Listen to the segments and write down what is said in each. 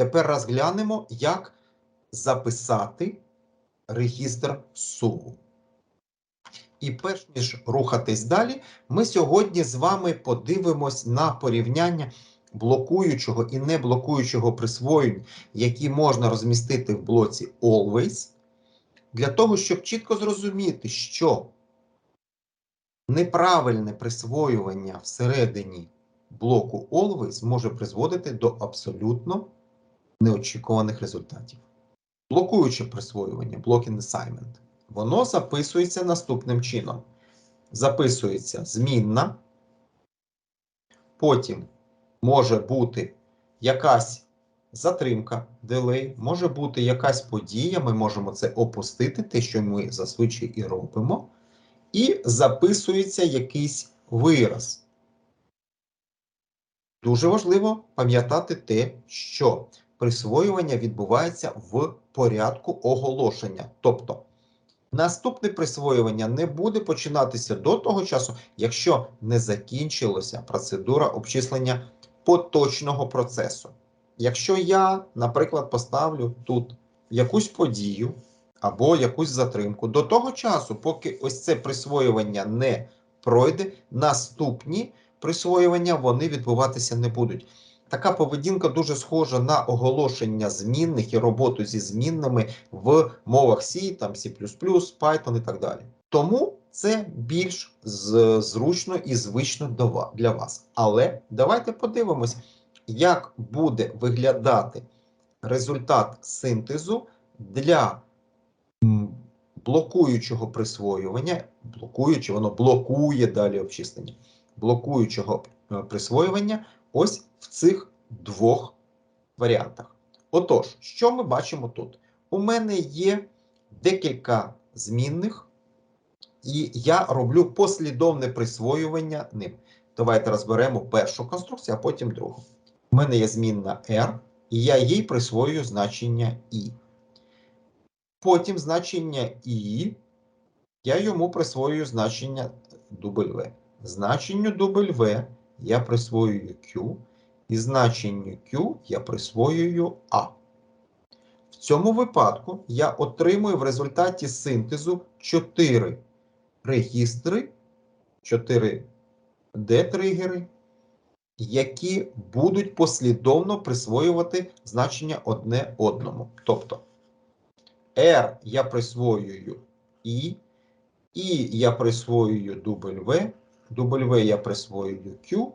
Тепер розглянемо, як записати регістр суму. І перш ніж рухатись далі, ми сьогодні з вами подивимось на порівняння блокуючого і неблокуючого присвоєнь, які можна розмістити в блоці Always, для того, щоб чітко зрозуміти, що неправильне присвоювання всередині блоку Always може призводити до абсолютно неочікуваних результатів. Блокуюче присвоювання, blocking assignment, воно записується наступним чином. Записується змінна, потім може бути якась затримка, делей, може бути якась подія, ми можемо це опустити, те, що ми зазвичай і робимо, і записується якийсь вираз. Дуже важливо пам'ятати те, що присвоювання відбувається в порядку оголошення. Тобто, наступне присвоювання не буде починатися до того часу, якщо не закінчилася процедура обчислення поточного процесу. Якщо я, наприклад, поставлю тут якусь подію або якусь затримку, до того часу, поки ось це присвоювання не пройде, наступні присвоювання вони відбуватися не будуть. Така поведінка дуже схожа на оголошення змінних і роботу зі змінними в мовах C, там C++, Python і так далі. Тому це більш зручно і звично для вас. Але давайте подивимось, як буде виглядати результат синтезу для блокуючого присвоювання. Блокуючи, воно блокує далі обчислення. Блокуючого е, присвоювання ось в цих двох варіантах. Отож, що ми бачимо тут? У мене є декілька змінних, і я роблю послідовне присвоювання ним. Давайте розберемо першу конструкцію, а потім другу. У мене є змінна R, і я їй присвоюю значення I. Потім значення I, я йому присвоюю значення W. Значенню W я присвоюю Q, і значенню Q я присвоюю A. В цьому випадку я отримую в результаті синтезу 4 регістри, 4 D-тригери, які будуть послідовно присвоювати значення одне одному. Тобто R я присвоюю I, I я присвоюю W, W я присвоюю Q,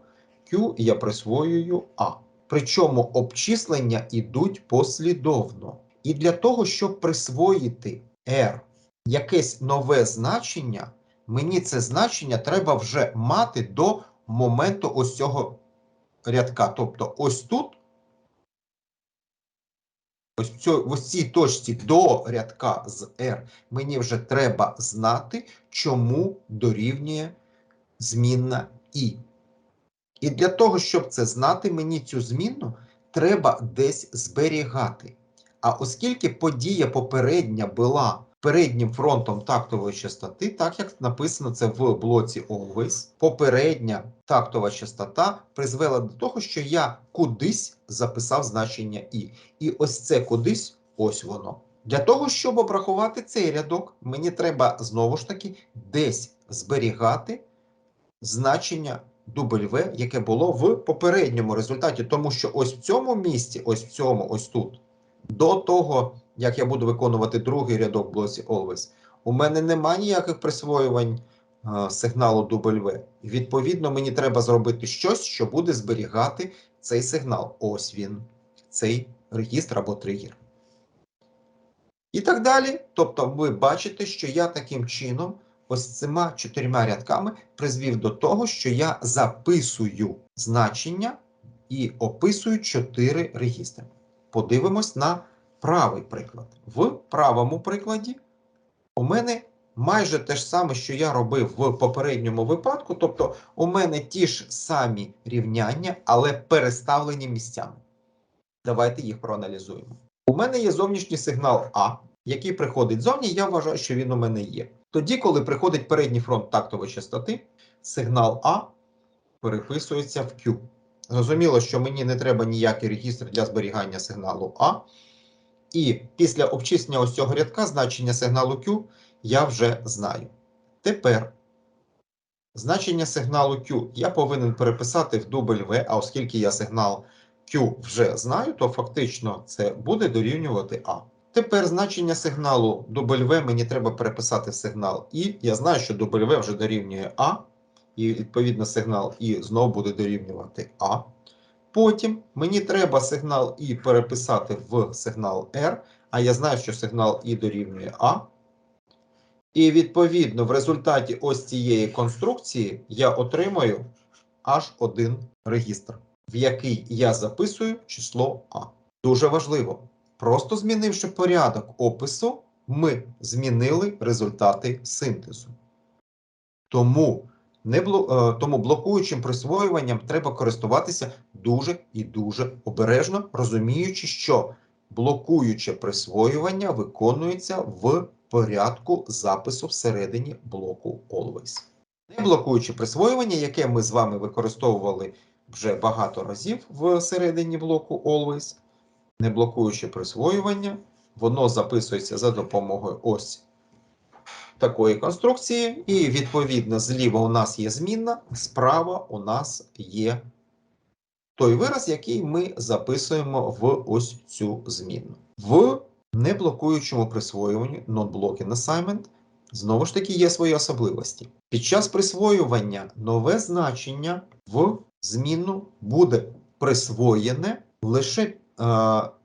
Q я присвоюю A. Причому обчислення йдуть послідовно. І для того, щоб присвоїти R якесь нове значення, мені це значення треба вже мати до моменту ось цього рядка. Тобто ось тут, ось цьо- ось цій точці до рядка з R, мені вже треба знати, чому дорівнює змінна І. І для того, щоб це знати, мені цю змінну треба десь зберігати. А оскільки подія попередня була переднім фронтом тактової частоти, так як написано це в блоці Always, попередня тактова частота призвела до того, що я кудись записав значення І. І ось це кудись, ось воно. Для того, щоб обрахувати цей рядок, мені треба знову ж таки десь зберігати значення W, яке було в попередньому результаті, тому що ось в цьому місці, ось в цьому, ось тут, до того, як я буду виконувати другий рядок в блоці Always, у мене немає ніяких присвоювань е, сигналу W. Відповідно, мені треба зробити щось, що буде зберігати цей сигнал. Ось він, цей регістр або тригер. І так далі. Тобто, ви бачите, що я таким чином, ось цими чотирма рядками, призвів до того, що я записую значення і описую чотири регістри. Подивимось на правий приклад. В правому прикладі у мене майже те ж саме, що я робив в попередньому випадку. Тобто, у мене ті ж самі рівняння, але переставлені місцями. Давайте їх проаналізуємо. У мене є зовнішній сигнал А, який приходить зовні, я вважаю, що він у мене є. Тоді, коли приходить передній фронт тактової частоти, сигнал А переписується в Q. Зрозуміло, що мені не треба ніякий регістр для зберігання сигналу А. І після обчислення ось цього рядка значення сигналу Q я вже знаю. Тепер значення сигналу Q я повинен переписати в дубль V, а оскільки я сигнал Q вже знаю, то фактично це буде дорівнювати А. Тепер значення сигналу W мені треба переписати в сигнал І. Я знаю, що W вже дорівнює А, і відповідно сигнал І знову буде дорівнювати А. Потім мені треба сигнал І переписати в сигнал R, а я знаю, що сигнал І дорівнює А. І відповідно в результаті ось цієї конструкції я отримаю аж один регістр, в який я записую число А. Дуже важливо. Просто змінивши порядок опису, ми змінили результати синтезу. Тому, не бло, е, тому блокуючим присвоюванням треба користуватися дуже і дуже обережно, розуміючи, що блокуюче присвоювання виконується в порядку запису всередині блоку Always. Не блокуюче присвоювання, яке ми з вами використовували вже багато разів всередині блоку Always, не блокуюче присвоювання, воно записується за допомогою ось такої конструкції, і відповідно зліва у нас є змінна, справа у нас є той вираз, який ми записуємо в ось цю змінну. В неблокуючому присвоюванні non-blocking assignment знову ж таки є свої особливості. Під час присвоювання нове значення в змінну буде присвоєне лише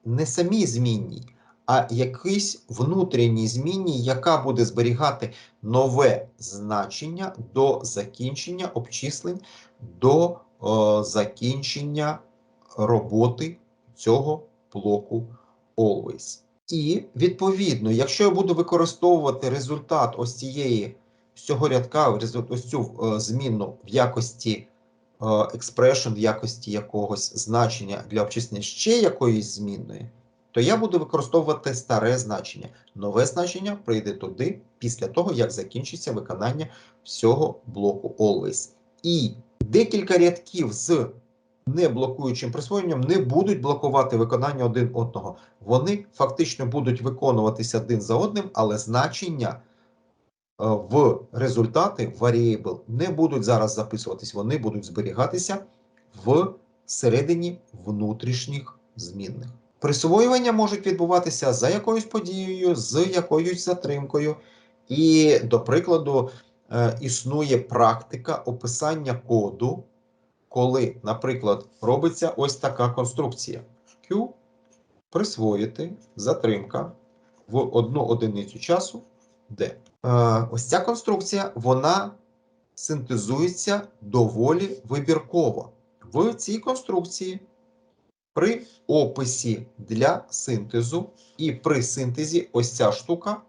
не самій змінній, а якійсь внутрішній змінній, яка буде зберігати нове значення до закінчення обчислень, до е, закінчення роботи цього блоку always. І відповідно, якщо я буду використовувати результат ось цієї цього рядка, ось цю е, зміну в якості е, expression, в якості якогось значення для обчислення ще якоїсь змінної, то я буду використовувати старе значення. Нове значення прийде туди після того, як закінчиться виконання всього блоку always. І декілька рядків з неблокуючим присвоєнням не будуть блокувати виконання один одного. Вони фактично будуть виконуватися один за одним, але значення е, в результати variable не будуть зараз записуватись, вони будуть зберігатися в середині внутрішніх змінних. Присвоювання можуть відбуватися за якоюсь подією, з якоюсь затримкою. І, до прикладу, е, існує практика описання коду коли, наприклад, робиться ось така конструкція. Q присвоїти затримка в одну одиницю часу D. Е, ось ця конструкція вона синтезується доволі вибірково. В цій конструкції при описі для синтезу і при синтезі ось ця штука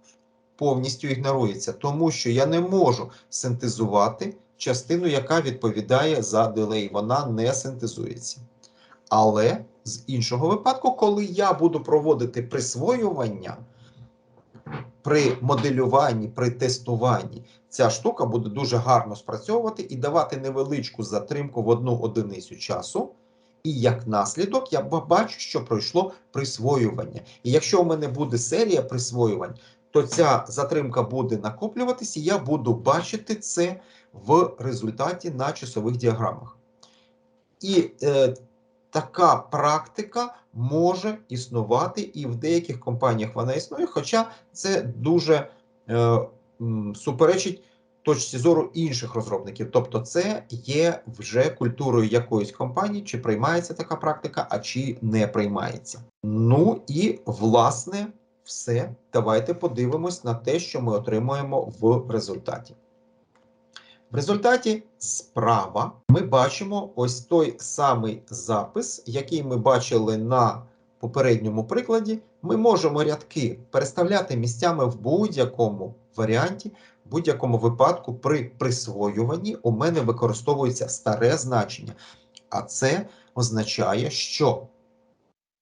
повністю ігнорується, тому що я не можу синтезувати частину, яка відповідає за дилей, вона не синтезується. Але з іншого випадку, коли я буду проводити присвоювання при моделюванні, при тестуванні, ця штука буде дуже гарно спрацьовувати і давати невеличку затримку в одну одиницю часу. І як наслідок я бачу, що пройшло присвоювання. І якщо у мене буде серія присвоювань, то ця затримка буде накоплюватися, і я буду бачити це в результаті на часових діаграмах. І е, така практика може існувати і в деяких компаніях вона існує, хоча це дуже е, суперечить точці зору інших розробників. Тобто, це є вже культурою якоїсь компанії, чи приймається така практика, а чи не приймається. Ну і власне все. Давайте подивимось на те, що ми отримуємо в результаті. В результаті справа ми бачимо ось той самий запис, який ми бачили на попередньому прикладі. Ми можемо рядки переставляти місцями в будь-якому варіанті, в будь-якому випадку при присвоюванні у мене використовується старе значення. А це означає, що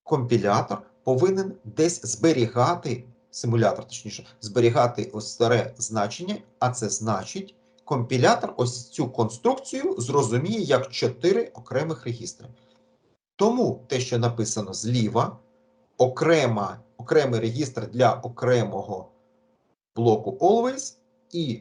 компілятор повинен десь зберігати, симулятор, точніше, зберігати ось старе значення, а це значить компілятор ось цю конструкцію зрозуміє як чотири окремих регістри. Тому те, що написано зліва, окрема, окремий регістр для окремого блоку Always, і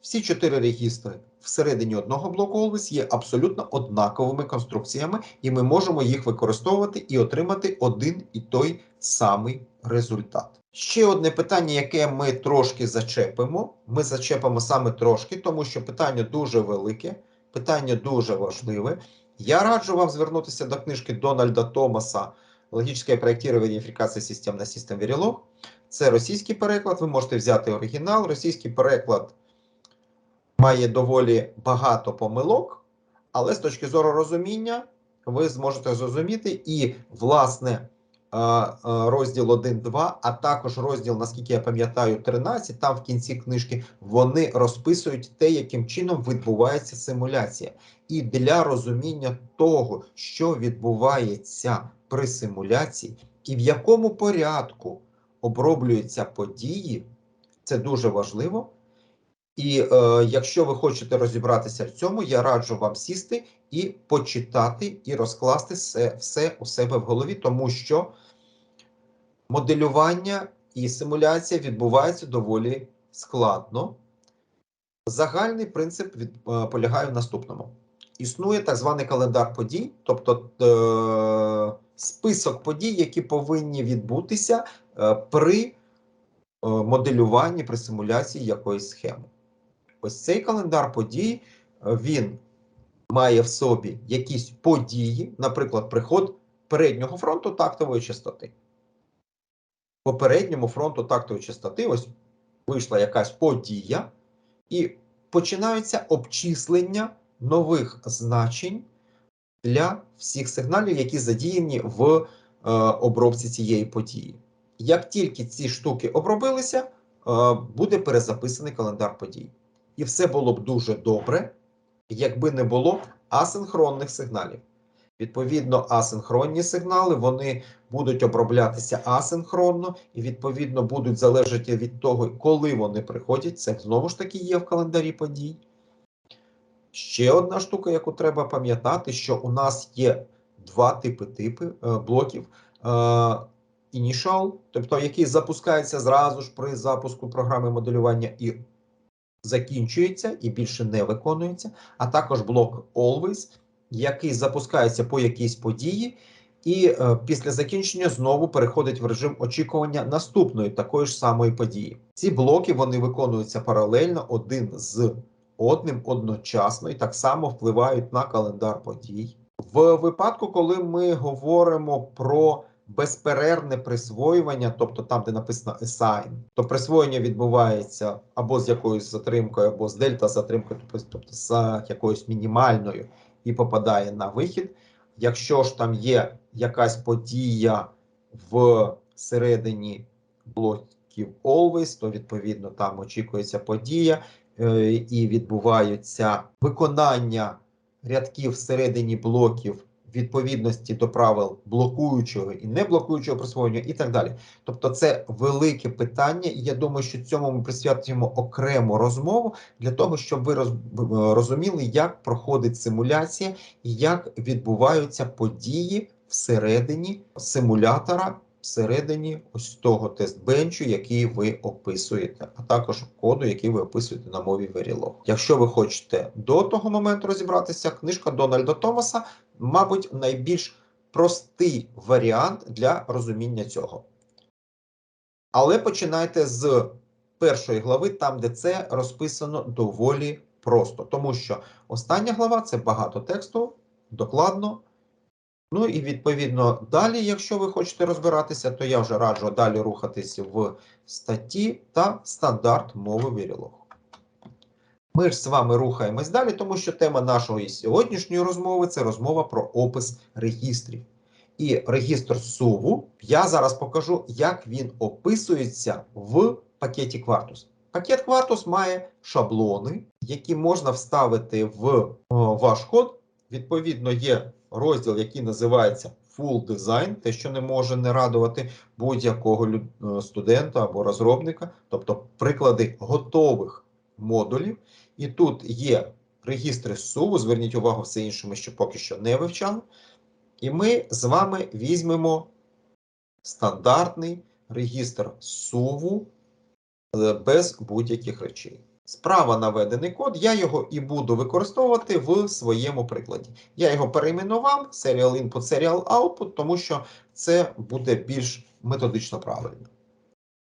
всі чотири регістри всередині одного блоку Always є абсолютно однаковими конструкціями, і ми можемо їх використовувати і отримати один і той самий результат. Ще одне питання, яке ми трошки зачепимо. Ми зачепимо саме трошки, тому що питання дуже велике, питання дуже важливе. Я раджу вам звернутися до книжки Дональда Томаса Логічне проєктування і верифікація систем на System Verilog. Це російський переклад. Ви можете взяти оригінал. Російський переклад має доволі багато помилок, але з точки зору розуміння ви зможете зрозуміти і, власне, розділ 1-2, а також розділ, наскільки я пам'ятаю, 13, там в кінці книжки вони розписують те, яким чином відбувається симуляція. І для розуміння того, що відбувається при симуляції, і в якому порядку оброблюються події, це дуже важливо. І е, якщо ви хочете розібратися в цьому, я раджу вам сісти і почитати, і розкласти все, все у себе в голові, тому що моделювання і симуляція відбуваються доволі складно. Загальний принцип від, е, полягає в наступному: існує так званий календар подій, тобто е, список подій, які повинні відбутися е, при е, моделюванні, при симуляції якоїсь схеми. Ось цей календар подій е, він має в собі якісь події, наприклад, приход переднього фронту тактової частоти. По передньому фронту тактової частоти ось вийшла якась подія, і починаються обчислення нових значень для всіх сигналів, які задіяні в е, обробці цієї події. Як тільки ці штуки обробилися, е, буде перезаписаний календар подій. І все було б дуже добре, якби не було асинхронних сигналів. Відповідно, асинхронні сигнали вони будуть оброблятися асинхронно і, відповідно, будуть залежати від того, коли вони приходять. Це знову ж таки є в календарі подій. Ще одна штука, яку треба пам'ятати, що у нас є два типи типи е, блоків. Е, Initial, тобто який запускається зразу ж при запуску програми моделювання і закінчується і більше не виконується, а також блок Always, який запускається по якійсь події, і е, після закінчення знову переходить в режим очікування наступної такої ж самої події. Ці блоки вони виконуються паралельно один з одним одночасно і так само впливають на календар подій. В випадку, коли ми говоримо про безперервне присвоювання, тобто там, де написано assign, то присвоєння відбувається або з якоюсь затримкою, або з дельта затримкою, тобто з якоюсь мінімальною, і попадає на вихід. Якщо ж там є якась подія в середині блоків always, то відповідно там очікується подія е, і відбуваються виконання рядків всередині блоків відповідності до правил блокуючого і не блокуючого присвоєння, і так далі. Тобто, це велике питання, і я думаю, що цьому ми присвятимо окрему розмову для того, щоб ви розуміли, як проходить симуляція і як відбуваються події всередині симулятора всередині ось того тест-бенчу, який ви описуєте, а також коду, який ви описуєте на мові Verilog. Якщо ви хочете до того моменту розібратися, книжка Дональда Томаса, мабуть, найбільш простий варіант для розуміння цього. Але починайте з першої глави, там, де це розписано доволі просто, тому що остання глава це багато тексту, докладно. Ну і відповідно далі, якщо ви хочете розбиратися, то я вже раджу далі рухатися в статті та стандарт мови Verilog. Ми ж з вами рухаємось далі, тому що тема нашої сьогоднішньої розмови це розмова про опис регістрів. І регістр суву я зараз покажу, як він описується в пакеті Quartus. Пакет Quartus має шаблони, які можна вставити в ваш код. Відповідно, є розділ, який називається Full Design, те, що не може не радувати будь-якого е, студента або розробника, тобто приклади готових модулів. І тут є регістри СУВу, зверніть увагу, все інше ми ще поки що не вивчали. І ми з вами візьмемо стандартний регістр суву е, без будь-яких речей. Справа наведений код, я його і буду використовувати в своєму прикладі. Я його перейменував Serial Input, Serial Output, тому що це буде більш методично правильно.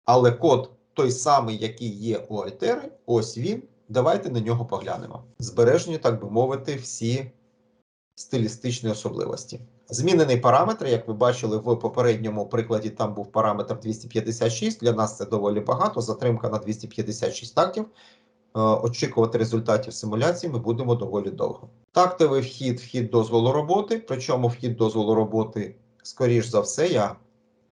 Але код той самий, який є у Altera, ось він. Давайте на нього поглянемо. Збережені, так би мовити, всі стилістичні особливості. Змінений параметр, як ви бачили в попередньому прикладі, там був параметр 256. Для нас це доволі багато. Затримка на 256 тактів. Е, Очікувати результатів симуляції ми будемо доволі довго. Тактовий вхід, вхід дозволу роботи. Причому вхід дозволу роботи, скоріш за все, я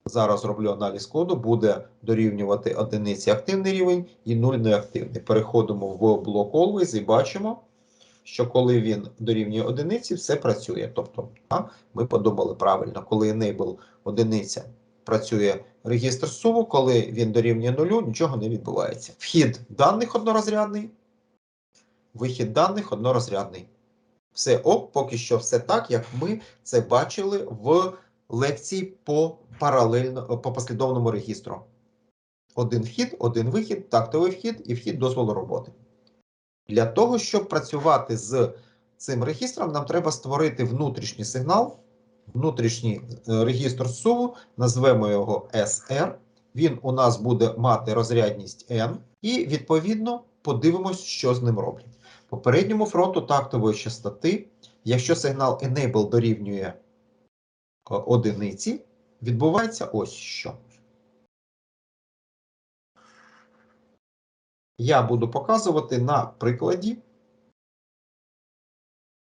зараз роблю аналіз коду, буде дорівнювати одиниці активний рівень і 0 неактивний. Переходимо в блок Always і бачимо, що коли він дорівнює одиниці, все працює. Тобто, ми подумали правильно, коли enable одиниця працює регістр суву, коли він дорівнює нулю, нічого не відбувається. Вхід даних однорозрядний, вихід даних однорозрядний. Все ок, поки що все так, як ми це бачили в лекції по паралельно по послідовному регістру. Один вхід, один вихід, тактовий вхід і вхід дозволу роботи. Для того, щоб працювати з цим регістром, нам треба створити внутрішній сигнал, внутрішній е, регістр суву, назвемо його SR. Він у нас буде мати розрядність N, і відповідно подивимось, що з ним роблять. Попередньому фронту тактової частоти, якщо сигнал Enable дорівнює одиниці, відбувається ось що. Я буду показувати на прикладі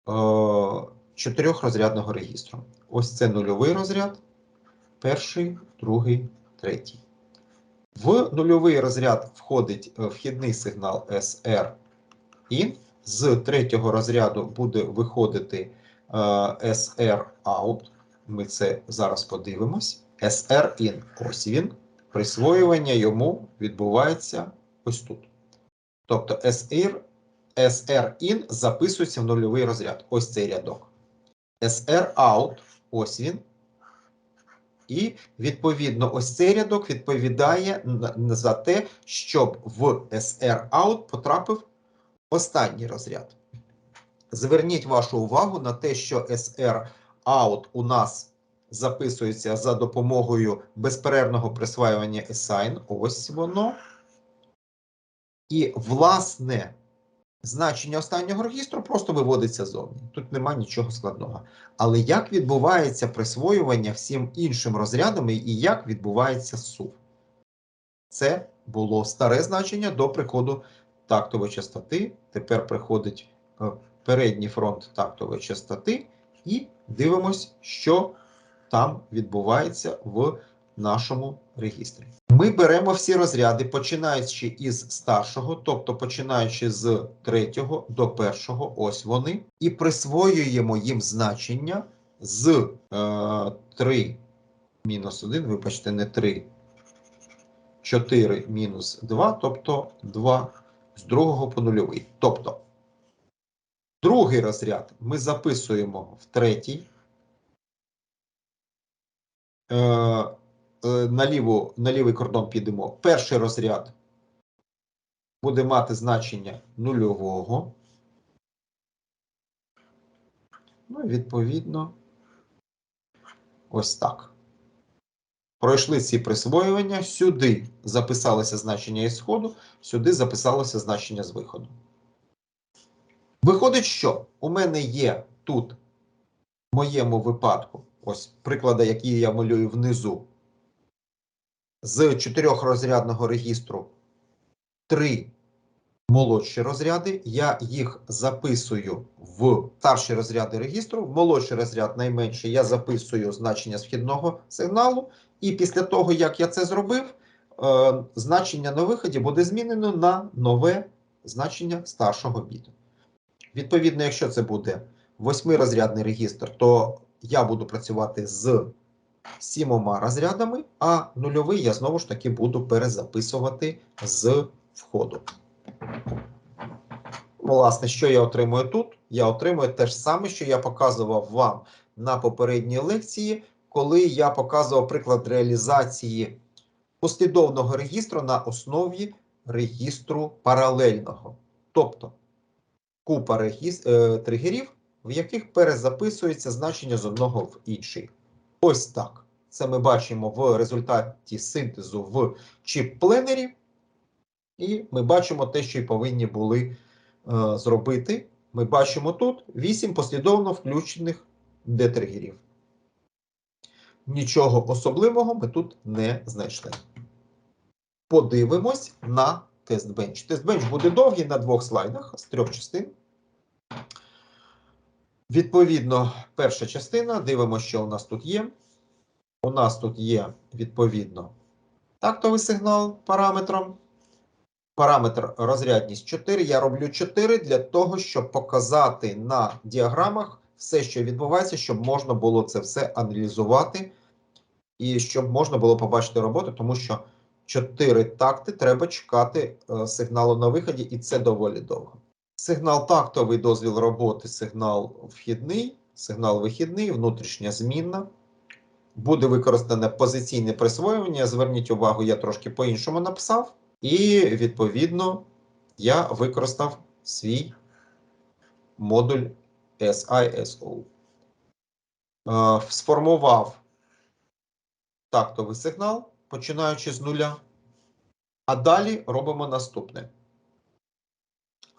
е, чотирьохрозрядного регістру. Ось це нульовий розряд, перший, другий, третій. В нульовий розряд входить е, вхідний сигнал SR in. З третього розряду буде виходити е, SR out. Ми це зараз подивимось. SR in. Ось він. Присвоювання йому відбувається ось тут. Тобто SR, SR in записується в нульовий розряд. Ось цей рядок. SR out. Ось він. І, відповідно, ось цей рядок відповідає за те, щоб в SR out потрапив останній розряд. Зверніть вашу увагу на те, що SR out у нас записується за допомогою безперервного присваювання assign. Ось воно. І, власне, значення останнього регістру просто виводиться зовні. Тут нема нічого складного. Але як відбувається присвоювання всім іншим розрядам і як відбувається сув? Це було старе значення до приходу тактової частоти. Тепер приходить е, передній фронт тактової частоти, і дивимось, що там відбувається в нашому регістрі. Ми беремо всі розряди, починаючи із старшого, тобто починаючи з третього до першого, ось вони, і присвоюємо їм значення з е, 3 мінус 1, вибачте, не 3, 4 мінус 2, тобто 2 з другого по нульовий. Тобто, другий розряд ми записуємо в третій. Е, е, на, ліву, на лівий кордон підемо. Перший розряд буде мати значення нульового. Ну відповідно, ось так. Пройшли ці присвоювання. Сюди записалося значення із сходу, сюди записалося значення з виходу. Виходить, що у мене є тут, в моєму випадку, ось приклади, які я малюю внизу, з чотирьохрозрядного регістру три молодші розряди. Я їх записую в старші розряди регістру. В молодший розряд найменший я записую значення з вхідного сигналу. І після того, як я це зробив, е, значення на виході буде змінено на нове значення старшого біту. Відповідно, якщо це буде восьмирозрядний регістр, то я буду працювати з сімома розрядами, а нульовий я знову ж таки буду перезаписувати з входу. Власне, що я отримую тут? Я отримую те ж саме, що я показував вам на попередній лекції, коли я показував приклад реалізації послідовного регістру на основі регістру паралельного. Тобто купа регіс... е, тригерів, в яких перезаписується значення з одного в інший. Ось так. Це ми бачимо в результаті синтезу в чіп-пленері. І ми бачимо те, що й повинні були е, зробити. Ми бачимо тут 8 послідовно включених детригерів. Нічого особливого ми тут не знайшли. Подивимось на тест-бенч. Тест-бенч буде довгий на двох слайдах з трьох частин. Відповідно, перша частина. Дивимося, що у нас тут є. У нас тут є, відповідно, тактовий сигнал параметром. Параметр розрядність 4. Я роблю 4 для того, щоб показати на діаграмах все, що відбувається, щоб можна було це все аналізувати і щоб можна було побачити роботу, тому що 4 такти треба чекати е, сигналу на виході, і це доволі довго. Сигнал тактовий, дозвіл роботи, сигнал вхідний, сигнал вихідний, внутрішня змінна. Буде використане позиційне присвоювання. Зверніть увагу, я трошки по-іншому написав. І, відповідно, я використав свій модуль SISO. Е, Сформував тактовий сигнал, починаючи з нуля. А далі робимо наступне.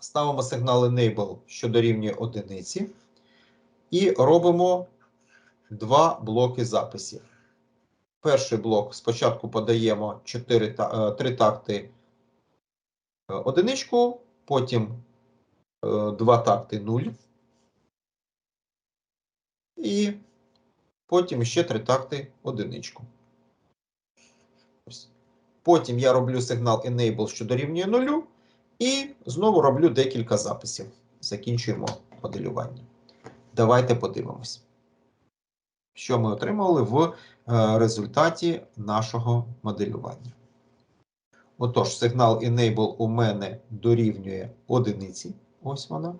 Ставимо сигнал Enable, що дорівнює одиниці, і робимо два блоки записів. Перший блок спочатку подаємо 4, 3 такти е, одиничку, потім 2 такти 0. І потім ще 3 такти одиничку. Потім я роблю сигнал Enable, що дорівнює 0. І знову роблю декілька записів. Закінчуємо моделювання. Давайте подивимось, що ми отримали в е, результаті нашого моделювання. Отож, сигнал Enable у мене дорівнює одиниці. Ось вона.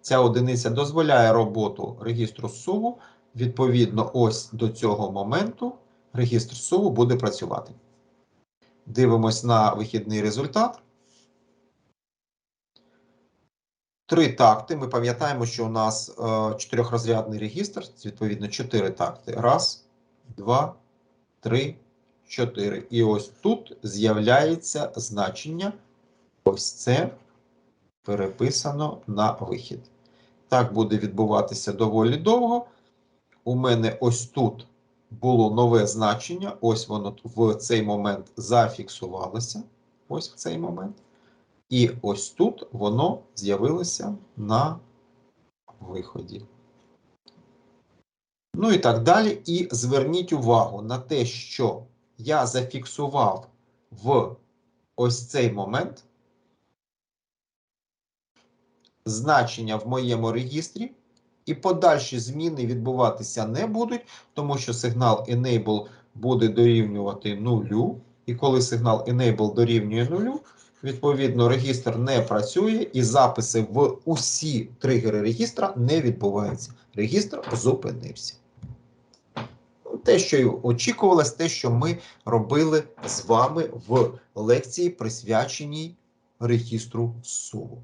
Ця одиниця дозволяє роботу регістру суву. Відповідно, ось до цього моменту регістр суву буде працювати. Дивимось на вихідний результат. Три такти. Ми пам'ятаємо, що у нас е, чотирьохрозрядний регістр, відповідно, чотири такти. Раз, два, три, чотири. І ось тут з'являється значення. Ось це переписано на вихід. Так буде відбуватися доволі довго. У мене ось тут було нове значення. Ось воно в цей момент зафіксувалося. Ось в цей момент. І ось тут воно з'явилося на виході. Ну і так далі. І зверніть увагу на те, що я зафіксував в ось цей момент значення в моєму регістрі. І подальші зміни відбуватися не будуть, тому що сигнал Enable буде дорівнювати нулю. І коли сигнал Enable дорівнює нулю, відповідно, регістр не працює і записи в усі тригери регістра не відбуваються. Регістр зупинився. Те, що очікувалось, те, що ми робили з вами в лекції, присвяченій регістру СУВу.